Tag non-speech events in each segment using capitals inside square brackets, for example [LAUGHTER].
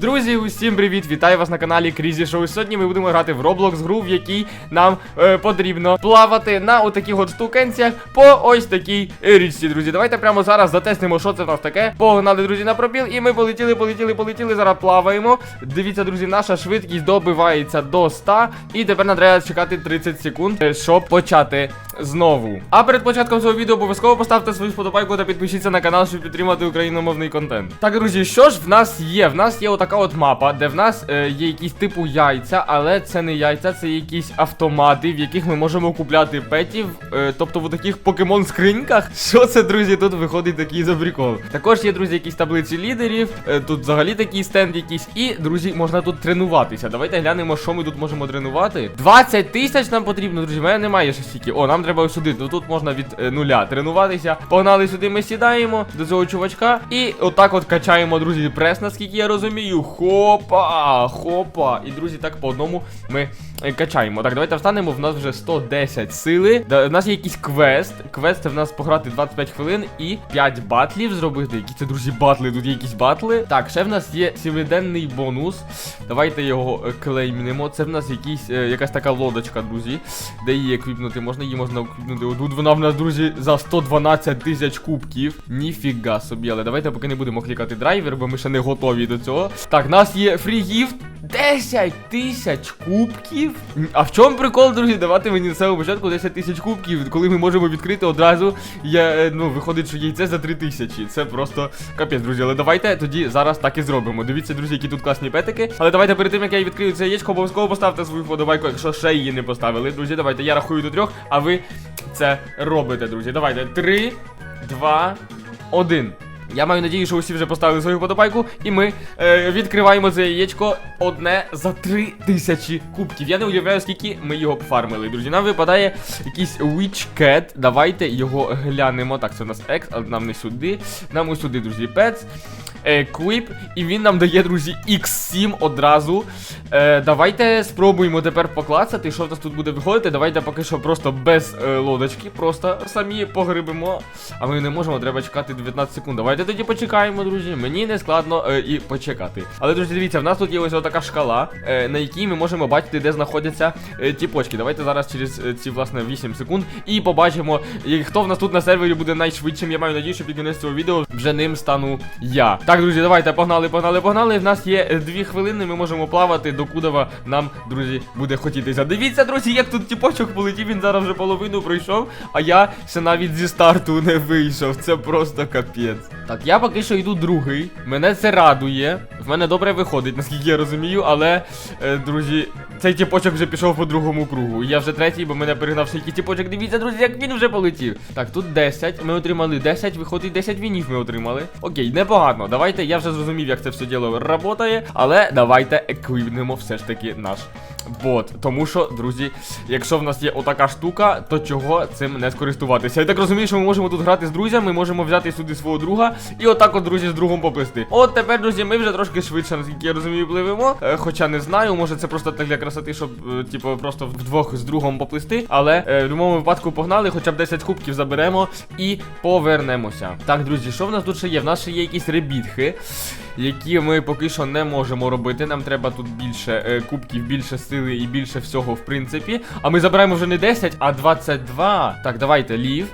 Друзі, усім привіт! Вітаю вас на каналі Крізі Шоу. Сьогодні ми будемо грати в Roblox гру, в якій нам е, потрібно плавати на отаких от штукенцях по ось такій е, річці, друзі. Давайте прямо зараз затестимо, що це в нас таке. Погнали, друзі, на пробіл, і ми полетіли, полетіли, полетіли. Зараз плаваємо. Дивіться, друзі, наша швидкість добивається до 100. І тепер нам треба чекати 30 секунд, е, щоб почати знову. А перед початком цього відео обов'язково поставте свою вподобайку та підпишіться на канал, щоб підтримати україномовний контент. Так, друзі, що ж в нас є? В нас є отака от мапа, де в нас е, є якісь типу яйця, але це не яйця, це якісь автомати, в яких ми можемо купляти петів. Е, тобто в таких покемон скриньках. [LAUGHS] Що це, друзі? Тут виходить такий за прикол. Також є, друзі, якісь таблиці лідерів. Е, тут взагалі такий стенд якийсь. І, друзі, можна тут тренуватися. Давайте глянемо, що ми тут можемо тренувати. 20 тисяч нам потрібно, друзі. В мене немає ще стільки. О, нам треба сюди. Ну тут можна від е, нуля тренуватися. Погнали сюди, ми сідаємо до цього чувачка. І отак от качаємо, друзі, прес, наскільки я розумію. Хопа! Хопа! І, друзі, так по одному ми е, качаємо. Так, давайте встанемо. В нас вже 110 сили. В нас є якийсь квест. Квест це в нас пограти 25 хвилин і 5 батлів зробити. Які це, друзі, батли? Тут є якісь батли. Так, ще в нас є сімиденний бонус. Давайте його е, клеймнемо. Це в нас якийсь, е, якась така лодочка, друзі. Де її еквіпнути можна, її можна еквіпнути. Тут вона в нас, друзі, за 112 тисяч кубків. Ніфіга собі, але давайте поки не будемо клікати драйвер, бо ми ще не готові до цього. Так, в нас є фрігіфт. 10 тисяч кубків. А в чому прикол, друзі, давати мені на самому початку 10 тисяч кубків, коли ми можемо відкрити одразу. Я, е, ну, виходить, що яйце за 3 тисячі. Це просто капець, друзі. Але давайте тоді зараз так і зробимо. Дивіться, друзі, які тут класні петики. Але давайте перед тим, як я відкрию це яєчко, обов'язково поставте свою вподобайку, якщо ще її не поставили. Друзі, давайте я рахую до трьох, а ви це робите, друзі. Давайте. 3, 2, 1. Я маю надію, що усі вже поставили свою подобайку, і ми е, відкриваємо це яєчко одне за три тисячі кубків. Я не уявляю, скільки ми його пофармили. Друзі, нам випадає якийсь Witch Cat. Давайте його глянемо. Так, це у нас X, але нам не сюди. Нам ось сюди, друзі, Pets. Equip, і він нам дає, друзі, X7 одразу. Е, давайте спробуємо тепер поклацати, що в нас тут буде виходити. Давайте поки що просто без е, лодочки, просто самі погрибимо. А ми не можемо, треба чекати 19 секунд. Давайте тоді почекаємо, друзі. Мені не складно е, і почекати. Але, друзі, дивіться, в нас тут є ось така шкала, е, на якій ми можемо бачити, де знаходяться е, ті почки. Давайте зараз через е, ці, власне, 8 секунд і побачимо, хто в нас тут на сервері буде найшвидшим. Я маю надію, що під кінець цього відео вже ним стану я. Так, друзі, давайте погнали, погнали, погнали. В нас є е, дві хвилини, ми можемо плавати до нам, друзі, буде хотітися. Дивіться, друзі, як тут тіпочок полетів, він зараз вже половину пройшов, а я ще навіть зі старту не вийшов. Це просто капець. Так, я поки що йду другий. Мене це радує. В мене добре виходить, наскільки я розумію, але, е, друзі, цей тіпочок вже пішов по другому кругу. Я вже третій, бо мене перегнав ще тіпочок. Дивіться, друзі, як він вже полетів. Так, тут 10. Ми отримали 10, виходить 10 вінів ми отримали. Окей, непогано. Давайте, я вже зрозумів, як це все діло працює, Але давайте еквіпнемо все ж таки наш бот. Тому що, друзі, якщо в нас є отака штука, то чого цим не скористуватися? Я так розумію, що ми можемо тут грати з друзями, ми можемо взяти сюди свого друга і отак от, друзі, з другом поплисти. От тепер, друзі, ми вже трошки швидше, наскільки я розумію, пливемо. Е, хоча не знаю, може це просто так для красоти, щоб, е, типу, просто вдвох з другом поплисти. Але е, в будь-якому випадку погнали, хоча б 10 кубків заберемо і повернемося. Так, друзі, що в нас тут ще є? В нас ще є якісь ребітки. Які ми поки що не можемо робити. Нам треба тут більше е, кубків, більше сили і більше всього, в принципі. А ми забираємо вже не 10, а 22. Так, давайте лів.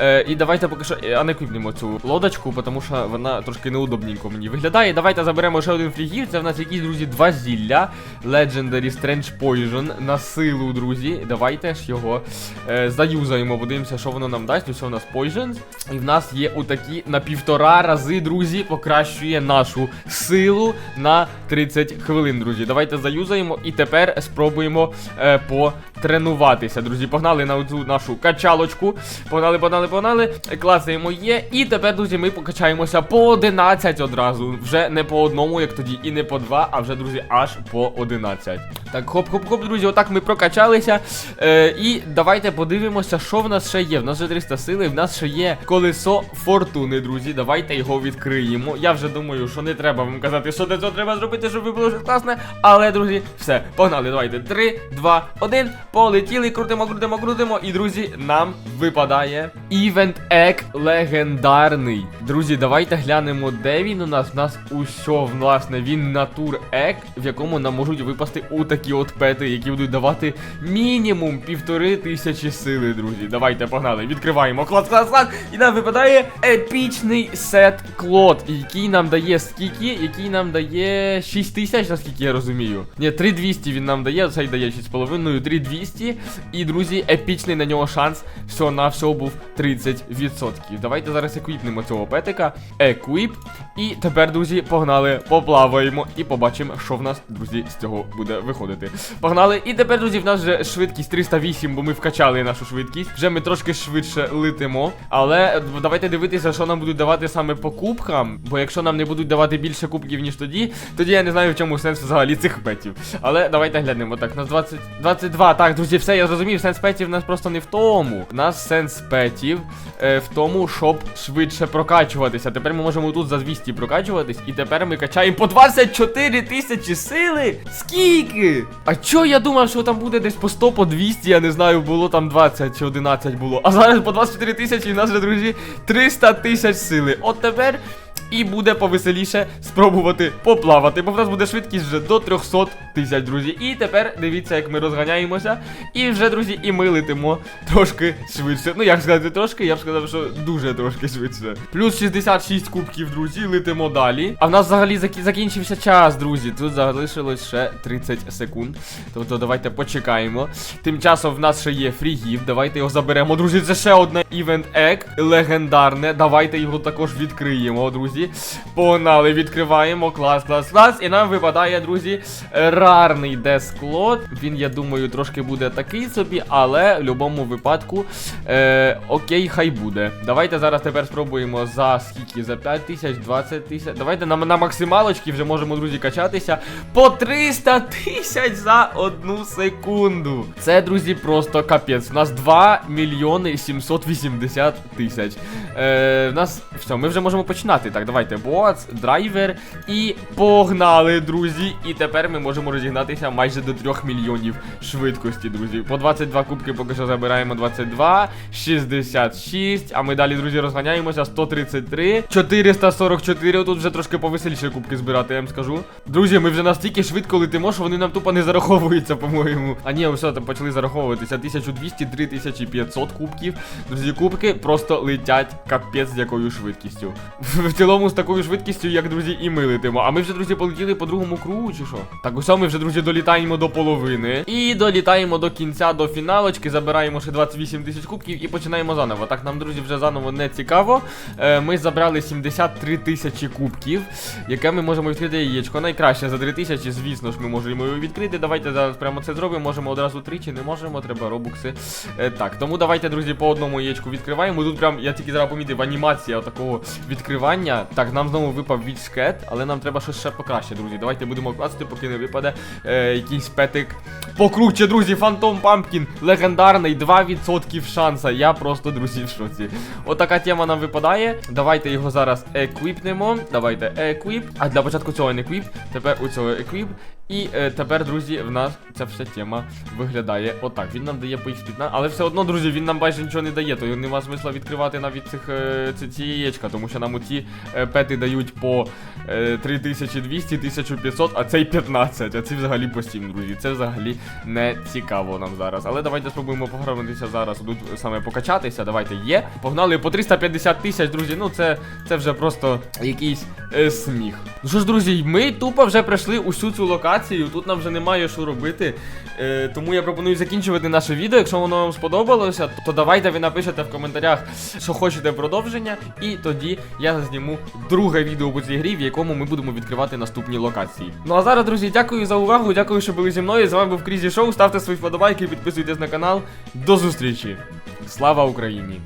Е, і давайте поки що е, а не купнемо цю лодочку, тому що вона трошки неудобненько мені виглядає. Давайте заберемо ще один фрігів. Це в нас якісь, друзі, два зілля. Legendary Strange Poison на силу, друзі. Давайте ж його е, заюзаємо. Подивимося, що воно нам дасть. Ось у нас Poison. І в нас є отакі на півтора рази, друзі, покращує нашу силу на 30 хвилин, друзі. Давайте заюзаємо і тепер спробуємо е, потренуватися, друзі. Погнали на цю нашу качалочку. Погнали, погнали, погнали. Клацаємо є. І тепер, друзі, ми покачаємося по 11 одразу. Вже не по одному, як тоді, і не по два, а вже, друзі, аж по 11. Так, хоп-хоп-хоп, друзі, отак ми прокачалися. Е, і давайте подивимося, що в нас ще є. В нас вже 300 сили, в нас ще є колесо фортуни, друзі. Давайте його відкриємо. Я вже думаю, що не треба вам казати, що для цього треба зробити, щоб ви було щось класне. Але, друзі, все, погнали. Давайте. 3, 2, 1. Полетіли, крутимо, крутимо, крутимо. І, друзі, нам випадає Івент Ек легендарний. Друзі, давайте глянемо, де він у нас. У нас усьо, власне, він натур Ек, в якому нам можуть випасти отакі от пети, які будуть давати мінімум півтори тисячі сили, друзі. Давайте погнали. Відкриваємо. Клас, клас, клас. І нам випадає епічний сет Клод, який нам дає скільки? Який нам дає 6 тисяч, наскільки я розумію. Ні, 3200 він нам дає, цей дає 6,5, 3200. І, друзі, епічний на нього шанс. Все на все був 30%. Давайте зараз еквіпнемо цього петика. Еквіп. І тепер, друзі, погнали, поплаваємо і побачимо, що в нас, друзі, з цього буде виходити. Погнали. І тепер, друзі, в нас вже швидкість 308, бо ми вкачали нашу швидкість. Вже ми трошки швидше летимо. Але давайте дивитися, що нам будуть давати саме по кубкам. Бо якщо нам не будуть давати більше кубків, ніж тоді, тоді я не знаю, в чому сенс взагалі цих петів. Але давайте глянемо. Так, нас 20, 22. Так, друзі, все, я зрозумів. Сенс петів у нас просто не в тому. У нас сенс петів е, в тому, щоб швидше прокачуватися. Тепер ми можемо тут за 200 прокачуватись. І тепер ми качаємо по 24 тисячі сили. Скільки? А чо я думав, що там буде десь по 100, по 200, я не знаю, було там 20 чи 11 було. А зараз по 24 тисячі і нас друзі, 300 тисяч сили. От тепер. І буде повеселіше спробувати поплавати, бо в нас буде швидкість вже до 300 тисяч, друзі. І тепер дивіться, як ми розганяємося. І вже, друзі, і ми летимо трошки швидше. Ну, як сказати, трошки, я б сказав, що дуже трошки швидше. Плюс 66 кубків, друзі, летимо далі. А в нас взагалі закі- закінчився час, друзі. Тут залишилось ще 30 секунд. Тобто давайте почекаємо. Тим часом в нас ще є фрігів. Давайте його заберемо. Друзі, це ще одне івент ек легендарне. Давайте його також відкриємо, друзі. Погнали, відкриваємо. Клас, клас, клас. І нам випадає, друзі, рарний десклот. Він, я думаю, трошки буде такий собі, але в будь-якому випадку. Е, окей, хай буде. Давайте зараз тепер спробуємо за скільки? За 5 тисяч, 20 тисяч. Давайте на, на максималочки вже можемо, друзі, качатися. По 300 тисяч за одну секунду. Це, друзі, просто капець. У нас 2 мільйони 780 тисяч. Е, в нас все, ми вже можемо починати. Так, давайте. Боц, драйвер і погнали, друзі. І тепер ми можемо розігнатися майже до 3 мільйонів швидкості, друзі. По 22 кубки поки що забираємо 22, 66. А ми далі, друзі, розганяємося. 133, 444. Тут вже трошки повеселіше кубки збирати, я вам скажу. Друзі, ми вже настільки швидко летимо, що вони нам тупо не зараховуються, по-моєму. А ні, все, там почали зараховуватися. 1200, 3500 кубків. Друзі, кубки просто летять капець з якою швидкістю. [LAUGHS] В цілому з такою швидкістю, як друзі, і ми летимо. А ми вже, друзі, полетіли по другому кругу, чи що? Так, усе, ми вже, друзі, долітаємо до половини. І долітаємо до кінця, до фіналочки. Забираємо ще 28 тисяч кубків і починаємо заново. Так, нам, друзі, вже заново не цікаво. Е, ми забрали 73 тисячі кубків, яке ми можемо відкрити яєчко. Найкраще за 3 тисячі, звісно ж, ми можемо його відкрити. Давайте зараз прямо це зробимо. Можемо одразу тричі, не можемо, треба робукси. Е, так, тому давайте, друзі, по одному яєчку відкриваємо. Тут прям, я тільки зараз помітив, анімація такого відкривання. Так, нам знову випав вічкет, але нам треба щось ще покраще, друзі. Давайте будемо класти, поки не випаде е, якийсь петик. Покруче, друзі, Фантом Пампкін. Легендарний, 2% шанса. Я просто, друзі, в шоці. Отака тема нам випадає. Давайте його зараз еквіпнемо. Давайте еквіп. А для початку цього не еквіп. Тепер у цього еквіп. І е, тепер, друзі, в нас ця вся тема виглядає отак. Він нам дає по X15, але все одно, друзі, він нам майже нічого не дає. То нема смисла відкривати навіть цих е, ці, яєчка, тому що нам у ці е, пети дають по е, 3200, 1500, а цей 15. А ці взагалі по 7, друзі. Це взагалі не цікаво нам зараз. Але давайте спробуємо погратися зараз. Тут саме покачатися. Давайте є. Погнали по 350 тисяч, друзі. Ну це, це вже просто якийсь е, сміх. Ну що ж, друзі, ми тупо вже пройшли усю цю локацію. Тут нам вже немає що робити. Е, тому я пропоную закінчувати наше відео. Якщо воно вам сподобалося, то давайте ви напишете в коментарях, що хочете продовження. І тоді я зніму друге відео по цій грі, в якому ми будемо відкривати наступні локації. Ну а зараз, друзі, дякую за увагу. Дякую, що були зі мною. З вами був Крізі Шоу. Ставте свої вподобайки, підписуйтесь на канал. До зустрічі! Слава Україні!